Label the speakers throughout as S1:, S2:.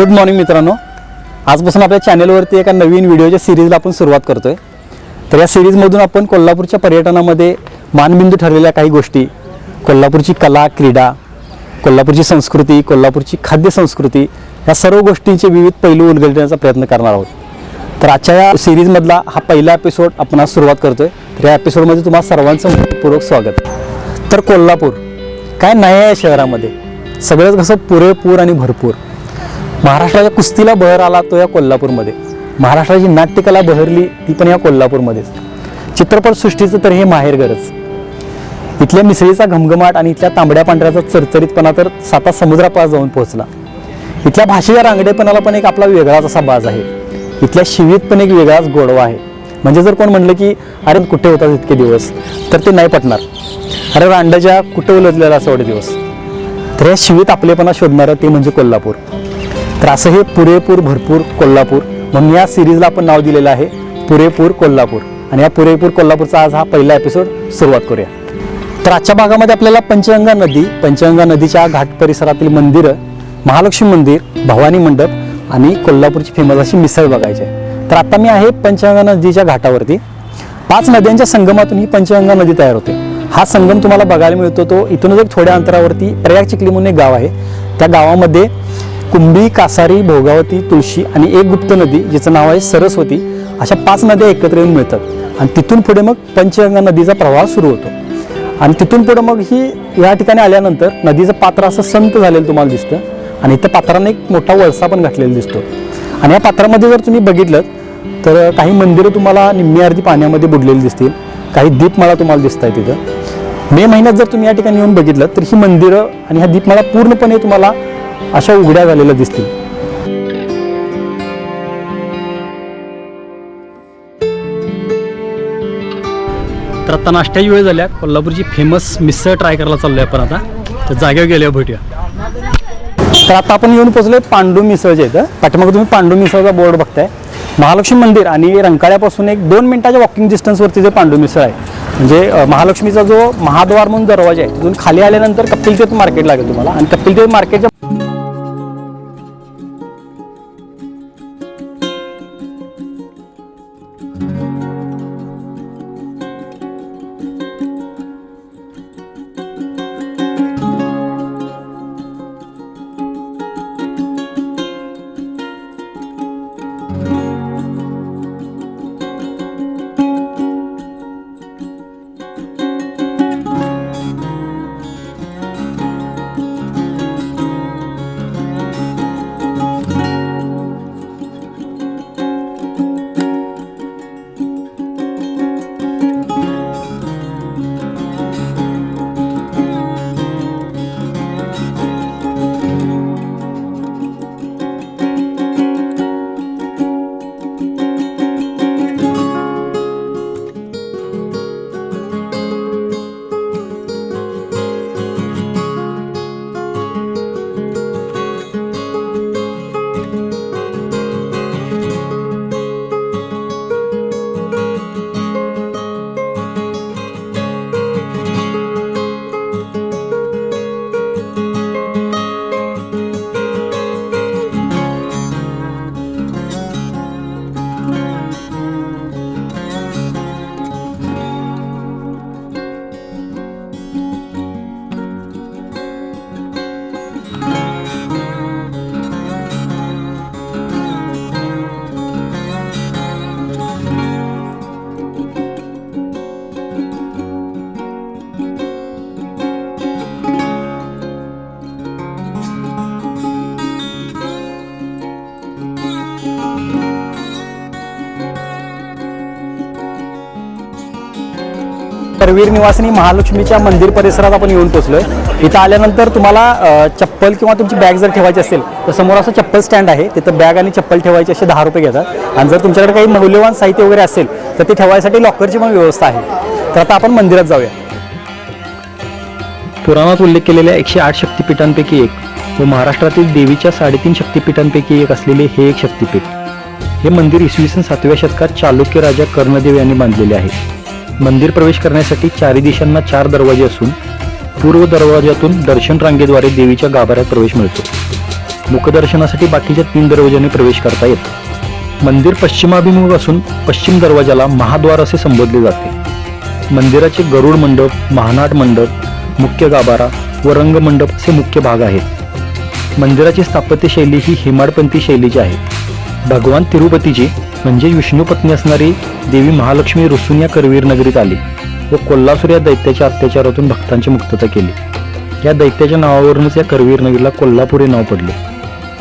S1: Good morning मित्रांनो. आजपासून आपल्या चॅनेलवरती एका नवीन व्हिडिओच्या सिरीजला आपण सुरुवात करतोय. तर या सिरीजमधून आपण कोल्हापूरच्या पर्यटनामध्ये मानबिंदू ठरलेल्या काही गोष्टी. कोल्हापूरची कला क्रीडा कोल्हापूरची संस्कृती कोल्हापूरची खाद्य संस्कृती या सर्व गोष्टींचे विविध पैलू उलगडण्याचा प्रयत्न करणार आहोत. तर आजच्या या सिरीजमधला हा पहिला एपिसोड आपण आज सुरुवात करतोय. तर या एपिसोडमध्ये तुम्हाला सर्वांचं पूर्वक स्वागत. तर कोल्हापूर काय नाही आहे या शहरामध्ये? सगळंच कसं पुरेपूर आणि भरपूर. महाराष्ट्राच्या कुस्तीला बहर आला तो या कोल्हापूरमध्ये. महाराष्ट्राची नाट्यकला बहरली ती पण या कोल्हापूरमध्येच. चित्रपटसृष्टीचं तर हे माहेरघरच इथल्या मिसळीचा घमघमाट आणि इथल्या तांबड्या पांढऱ्याचा चरचरीतपणा तर साता समुद्रापार जाऊन पोहोचला. इथल्या भाषेच्या रांगडेपणाला पण एक आपला वेगळाच असा बाज आहे. इथल्या शिवीत पण एक वेगळाच गोडवा आहे. म्हणजे जर कोण म्हणलं की अरे कुठे होतात इतके दिवस? तर ते नाही पटणार. अरे रांडाच्या कुठे उलटलेला असं एवढे दिवस? तर या शिवीत आपलेपणा शोधणारं ते म्हणजे कोल्हापूर. तर असं हे पुरेपूर भरपूर कोल्हापूर. म्हणून या सिरीजला आपण नाव दिलेलं आहे पुरेपूर कोल्हापूर. आणि या पुरेपूर कोल्हापूरचा आज हा पहिला एपिसोड सुरुवात करूया. तर आजच्या भागामध्ये आपल्याला पंचगंगा नदी पंचगंगा नदीच्या घाट परिसरातील मंदिरं महालक्ष्मी मंदिर भवानी मंडप आणि कोल्हापूरची फेमस अशी मिसळ बघायची आहे. तर आता मी आहे पंचगंगा नदीच्या घाटावरती. पाच नद्यांच्या संगमातून ही पंचगंगा नदी तयार होते. हा संगम तुम्हाला बघायला मिळतो तो इथूनच एक थोड्या अंतरावरती प्रयाग चिखली म्हणून एक गाव आहे. त्या गावामध्ये कुंभी कासारी भोगावती तुळशी आणि एक गुप्त नदी जिचं नाव आहे सरस्वती अशा पाच नद्या एकत्र येऊन मिळतात. आणि तिथून पुढे मग पंचगंगा नदीचा प्रवाह सुरू होतो. आणि तिथून पुढे मग ही या ठिकाणी आल्यानंतर नदीचं पात्र असं संत झालेलं तुम्हाला दिसतं. आणि इथं पात्राने एक मोठा वळसा पण घातलेला दिसतो. आणि या पात्रामध्ये जर तुम्ही बघितलं तर काही मंदिरं तुम्हाला निम्मी अर्धी पाण्यामध्ये बुडलेली दिसतील. काही दीपमाळा तुम्हाला दिसत आहे तिथं. मे महिन्यात जर तुम्ही या ठिकाणी येऊन बघितलं तर ही मंदिरं आणि ह्या दीपमाळा पूर्णपणे तुम्हाला अशा उघड्या झालेल्या दिसतील. तर आता नाश्त्याची वेळ झाल्या कोल्हापूरची फेमस मिसळ ट्राय करायला चाललोय आपण आता. तर जागेवर गेल्यावर भेटूया. तर आता आपण येऊन पोहोचलोय पांडू मिसळच्या इथं. पाठीमागे तुम्ही पांडू मिसळचा बोर्ड बघताय. महालक्ष्मी मंदिर आणि रंकाळ्यापासून एक दोन मिनिटाच्या वॉकिंग डिस्टन्सवरती जे पांडू मिसळ आहे. म्हणजे महालक्ष्मीचा जो महाद्वार म्हणून दरवाजा आहे तिथून खाली आल्यानंतर कपिलतीर्थ मार्केट लागेल तुम्हाला. आणि कपिलतीर्थ मार्केटच्या करवीर निवासिनी महालक्ष्मीच्या मंदिर परिसरात आपण येऊन पोहोचलोय. इथं आल्यानंतर तुम्हाला चप्पल किंवा तुमची बॅग जर ठेवायची असेल तर समोर असं चप्पल स्टँड आहे. तिथं बॅग आणि चप्पल ठेवायची असे दहा रुपये घेतात. आणि जर तुमच्याकडे काही मौल्यवान साहित्य वगैरे असेल तर ते ठेवायसाठी लॉकरची पण व्यवस्था आहे. तर आता आपण मंदिरात जाऊया. पुराणात उल्लेख केलेल्या एकशे आठ शक्तिपीठांपैकी एक व महाराष्ट्रातील देवीच्या साडेतीन शक्तिपीठांपैकी एक असलेले हे एक शक्तिपीठ. हे मंदिर इसवी सन सातव्या शतकात चालुक्य राजा कर्णदेव यांनी बांधलेले आहे. मंदिर प्रवेश करण्यासाठी चारी दिशांना चार दरवाजे असून पूर्व दरवाजातून दर्शन रांगेद्वारे देवीच्या गाभाऱ्यात प्रवेश मिळतो. मुखदर्शनासाठी बाकीच्या तीन दरवाज्याने प्रवेश करता येतो. मंदिर पश्चिमाभिमुख असून पश्चिम दरवाजाला महाद्वार असे संबोधले जाते. मंदिराचे गरुड मंडप महानाट मंडप मुख्य गाभारा व रंगमंडप असे मुख्य भाग आहेत. मंदिराची स्थापत्यशैली ही हेमाडपंथी शैलीची आहे. भगवान तिरुपतीची म्हणजे विष्णूपत्नी असणारी देवी महालक्ष्मी रुसून या करवीर नगरीत आली व कोल्हासूर या दैत्याच्या अत्याचारातून भक्तांची मुक्तता केली. या दैत्याच्या नावावरूनच या करवीर नगरीला कोल्हापूर हे नाव पडले.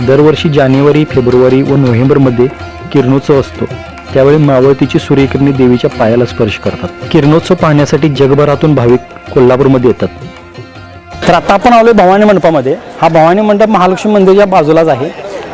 S1: दरवर्षी जानेवारी फेब्रुवारी व नोव्हेंबरमध्ये किरणोत्सव असतो. त्यावेळी मावळतीची सूर्यकिरणी देवीच्या पायाला स्पर्श करतात. किरणोत्सव पाहण्यासाठी जगभरातून भाविक कोल्हापूरमध्ये येतात. तर आता आपण आलोय भवानी मंडपामध्ये. हा भवानी मंडप महालक्ष्मी मंदिरच्या बाजूलाच आहे.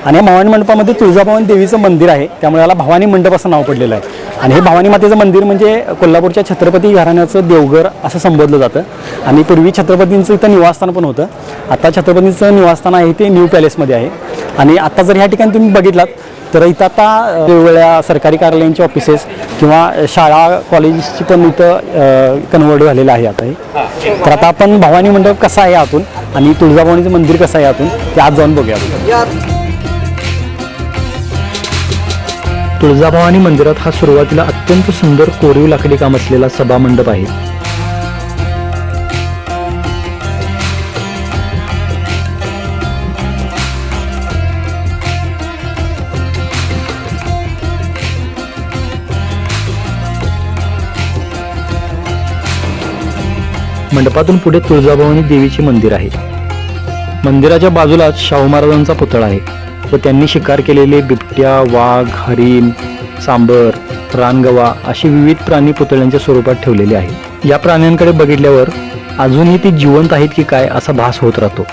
S1: आणि या भवानी मंडपामध्ये तुळजाभवानी देवीचं मंदिर आहे. त्यामुळे याला भवानी मंडप असं नाव पडलेलं आहे. आणि हे भवानी मातेचं मंदिर म्हणजे कोल्हापूरच्या छत्रपती घराण्याचं देवघर असं संबोधलं जातं. आणि पूर्वी छत्रपतींचं इथं निवासस्थान पण होतं. आता छत्रपतींचं निवासस्थान आहे ते न्यू पॅलेसमध्ये आहे. आणि आता जर ह्या ठिकाणी तुम्ही बघितलात तर इथं आता वेगवेगळ्या सरकारी कार्यालयांचे ऑफिसेस किंवा शाळा कॉलेजची पण इथं कन्वर्ट झालेलं आहे आता हे. तर आता आपण भवानी मंडप कसा आहे आतून आणि तुळजाभवानीचं मंदिर कसं आहे आतून ते आज जाऊन बघूया तुळजाभवानी मंदिरात हा सुरुवातीला अत्यंत सुंदर कोरीव लाकडी काम असलेला सभा मंडप आहे. मंडपातून पुढे तुळजाभवानी देवीचे मंदिर आहे. मंदिराच्या बाजूलाच शाहू महाराजांचा पुतळा आहे. व त्यांनी शिकार केलेले बिबट्या वाघ हरिण सांबर रानगवा असे विविध प्राणी पुतळ्यांच्या स्वरूपात ठेवलेले आहेत. या प्राण्यांकडे बघितल्यावर अजूनही ती जिवंत आहेत की काय असा भास होत राहतो.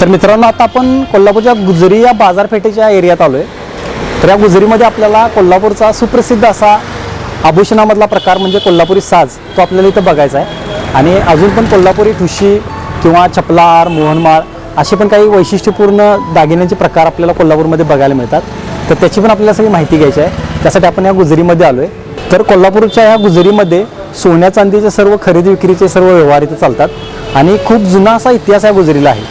S1: तर मित्रांनो आता आपण कोल्हापूरच्या गुजरी या बाजारपेठेच्या एरियात आलोय. तर या गुजरीमध्ये आपल्याला कोल्हापूरचा सुप्रसिद्ध असा आभूषणामधला प्रकार म्हणजे कोल्हापुरी साज तो आपल्याला इथं बघायचा आहे. आणि अजून पण कोल्हापुरी ठुशी किंवा चपलार मोहनमाळ असे पण काही वैशिष्ट्यपूर्ण दागिन्यांचे प्रकार आपल्याला कोल्हापूरमध्ये बघायला मिळतात. तर त्याची पण आपल्याला सगळी माहिती घ्यायची आहे. त्यासाठी आपण या गुजरीमध्ये आलो आहे तर कोल्हापूरच्या या गुजरीमध्ये सोन्या चांदीचे सर्व खरेदी विक्रीचे सर्व व्यवहार इथे चालतात. आणि खूप जुना असा इतिहास या गुजरीला आहे.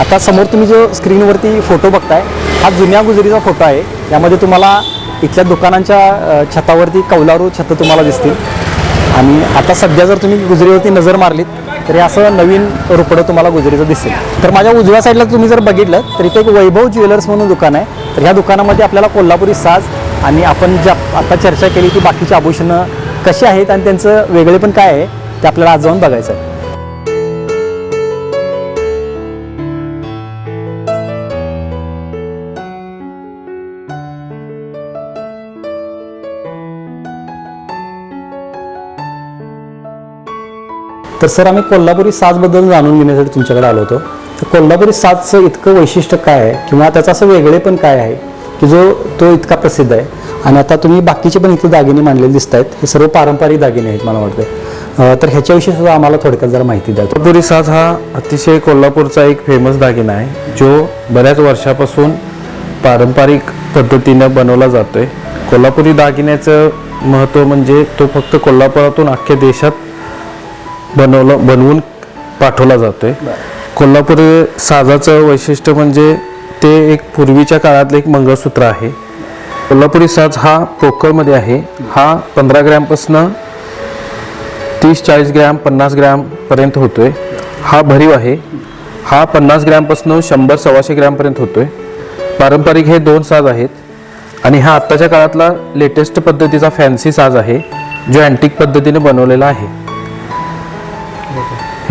S1: आता समोर तुम्ही जो स्क्रीनवरती फोटो बघताय हा जुन्या गुजरीचा फोटो आहे. यामध्ये तुम्हाला इथल्या दुकानांच्या छतावरती कौलारू छतं तुम्हाला दिसतील. आणि आता सध्या जर तुम्ही गुजरीवरती नजर मारलीत तर हे असं नवीन रोपडं तुम्हाला गुजरीचं दिसेल. तर माझ्या उजव्या साईडला तुम्ही जर बघितलं तर इथे एक वैभव ज्वेलर्स म्हणून दुकान आहे. तर ह्या दुकानामध्ये आपल्याला कोल्हापुरी साज आणि आपण ज्या आता चर्चा केली की बाकीची आभूषणं कशी आहेत आणि त्यांचं वेगळे पण काय आहे ते आपल्याला आज जाऊन बघायचं आहे. तर सर आम्ही कोल्हापुरी साजबद्दल जाणून घेण्यासाठी तुमच्याकडे आलो होतो. तर कोल्हापुरी साजचं इतकं वैशिष्ट्य काय आहे? किंवा त्याचं असं वेगळेपण काय आहे की जो तो इतका प्रसिद्ध आहे? आणि आता तुम्ही बाकीचे पण इथे दागिने मांडलेले दिसत आहेत हे सर्व पारंपरिक दागिने आहेत मला वाटतं. तर ह्याच्याविषयी सुद्धा आम्हाला थोडक्यात जरा माहिती द्या.
S2: कोल्हापुरी साज हा अतिशय कोल्हापूरचा एक फेमस दागिना आहे जो बऱ्याच वर्षापासून पारंपरिक पद्धतीनं बनवला जातो आहे कोल्हापुरी दागिन्याचं महत्त्व म्हणजे तो फक्त कोल्हापुरातून अख्ख्या देशात बनवलं बनवून पाठवला जातोय. कोल्हापुरी साजाचं वैशिष्ट्य म्हणजे ते एक पूर्वीच्या काळातलं एक मंगळसूत्र आहे. कोल्हापुरी साज हा पोकळमध्ये आहे. हा पंधरा ग्रॅमपासनं तीस चाळीस ग्रॅम पन्नास ग्रॅम पर्यंत होतोय. हा भरीव आहे. हा पन्नास ग्रॅमपासून शंभर सव्वाशे ग्रॅमपर्यंत होतोय. पारंपरिक हे दोन साज आहेत. आणि हा आत्ताच्या काळातला लेटेस्ट पद्धतीचा फॅन्सी साज आहे जो अँटिक पद्धतीने बनवलेला आहे.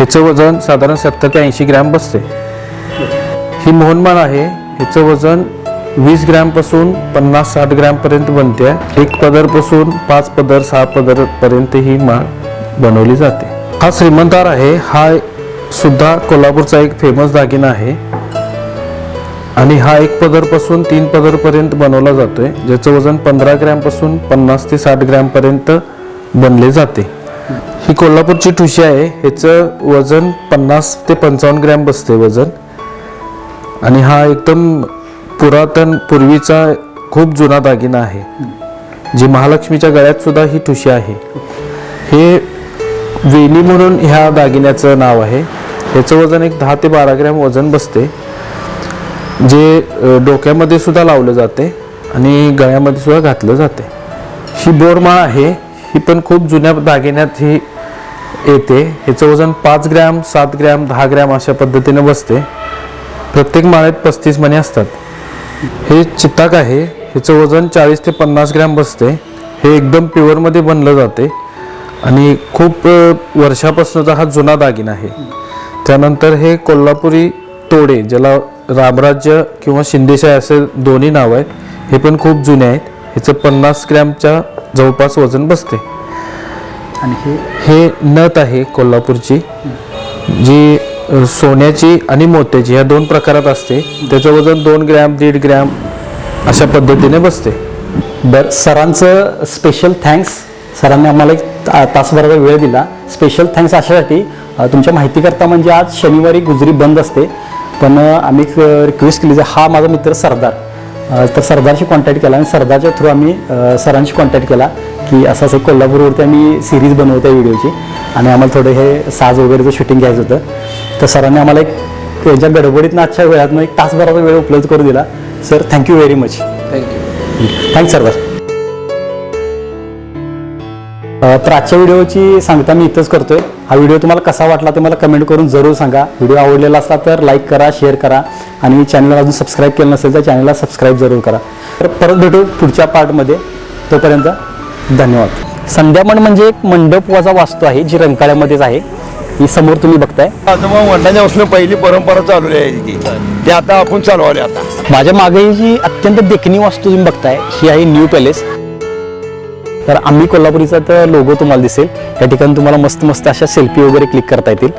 S2: ह्याचं वजन साधारण सत्तर ते ऐंशी ग्रॅम बसते. ही मोहनमाळ आहे. ह्याचं वजन वीस ग्रॅमपासून पन्नास साठ ग्रॅमपर्यंत बनते. एक पदरपासून पाच पदर सहा पदरपर्यंत ही माळ बनवली जाते. हा श्रीमंतार आहे. हा सुद्धा कोल्हापूरचा एक फेमस दागिना आहे. आणि हा एक पदरपासून तीन पदरपर्यंत बनवला जातोय. ज्याचं वजन पंधरा ग्रॅमपासून पन्नास ते साठ ग्रॅमपर्यंत बनले जाते. ही कोल्हापूरची ठुशी आहे. ह्याचं वजन पन्नास ते पंचावन्न ग्रॅम बसते वजन. आणि हा एकदम पुरातन पूर्वीचा खूप जुना दागिना आहे. जी महालक्ष्मीच्या गळ्यात सुद्धा ही ठुशी आहे. हे वेणी म्हणून ह्या दागिन्याचं नाव आहे. ह्याचं वजन एक दहा ते बारा ग्रॅम वजन बसते जे डोक्यामध्ये सुद्धा लावलं जाते आणि गळ्यामध्ये सुद्धा घातलं जाते ही बोरमाळ आहे. ही पण खूप जुन्या दागिन्यात ही येते. ह्याचं वजन पाच ग्रॅम सात ग्रॅम दहा ग्रॅम अशा पद्धतीने बसते. प्रत्येक माळेत पस्तीस मणी असतात. हे चित्ताक आहे. ह्याचं वजन चाळीस ते पन्नास ग्रॅम बसते. हे एकदम प्युअरमध्ये बनलं जाते. आणि खूप वर्षापासूनचा हा जुना दागिना आहे. त्यानंतर हे कोल्हापुरी तोडे ज्याला रामराज्य किंवा शिंदेशाही असे दोन्ही नाव आहेत हे पण खूप जुने आहेत. ह्याचं पन्नास ग्रॅमच्या जवळपास वजन बसते.
S1: आणि हे
S2: हे नथ आहे कोल्हापूरची जी सोन्याची आणि मोत्याची या दोन प्रकारात असते. त्याचं वजन दोन ग्रॅम दीड ग्रॅम अशा पद्धतीने बसते.
S1: बरं सरांचं स्पेशल थँक्स सरांनी आम्हाला एक ता- तासभराचा वेळ दिला. स्पेशल थँक्स अशासाठी तुमच्या माहितीकरता म्हणजे आज शनिवारी गुजरी बंद असते. पण आम्ही रिक्वेस्ट केली हा माझा मित्र सरदार. तर सरदारशी कॉन्टॅक्ट केला आणि सरदारच्या थ्रू आम्ही सरांशी कॉन्टॅक्ट केला की असं असं कोल्हापूरवरती आम्ही सिरीज बनवतो आहे व्हिडिओची आणि आम्हाला थोडं हे साज वगैरेचं शूटिंग घ्यायचं होतं. तर सरांनी आम्हाला एक त्याच्या गडबडीतनं आजच्या वेळातनं एक तासभराचा वेळ उपलब्ध करून दिला. Sir thank you very much
S2: thank you
S1: thanks सरदार. तर आजच्या व्हिडिओची सांगता मी इथंच करतोय. हा व्हिडिओ तुम्हाला कसा वाटला ते मला कमेंट करून जरूर सांगा. व्हिडिओ आवडलेला असला तर लाईक करा शेअर करा आणि चॅनलला अजून सबस्क्राईब केलं नसेल तर चॅनलला सबस्क्राईब जरूर करा. तर परत भेटू पुढच्या पार्टमध्ये. तोपर्यंत धन्यवाद. संध्यामण म्हणजे एक मंडप वाजा वास्तू आहे जी रंकाळ्यामध्येच आहे. ही समोर तुम्ही बघताय.
S3: वडिलांच्या पहिली परंपरा चालू आहे ती आता आपण चालवले आता.
S1: माझ्या मागे जी अत्यंत देखणी वास्तू तुम्ही बघताय ही आहे न्यू पॅलेस. तर आम्ही कोल्हापुरीचा तर लोगो तुम्हाला दिसेल. या ठिकाणी तुम्हाला मस्त मस्त अशा सेल्फी वगैरे क्लिक करता येतील.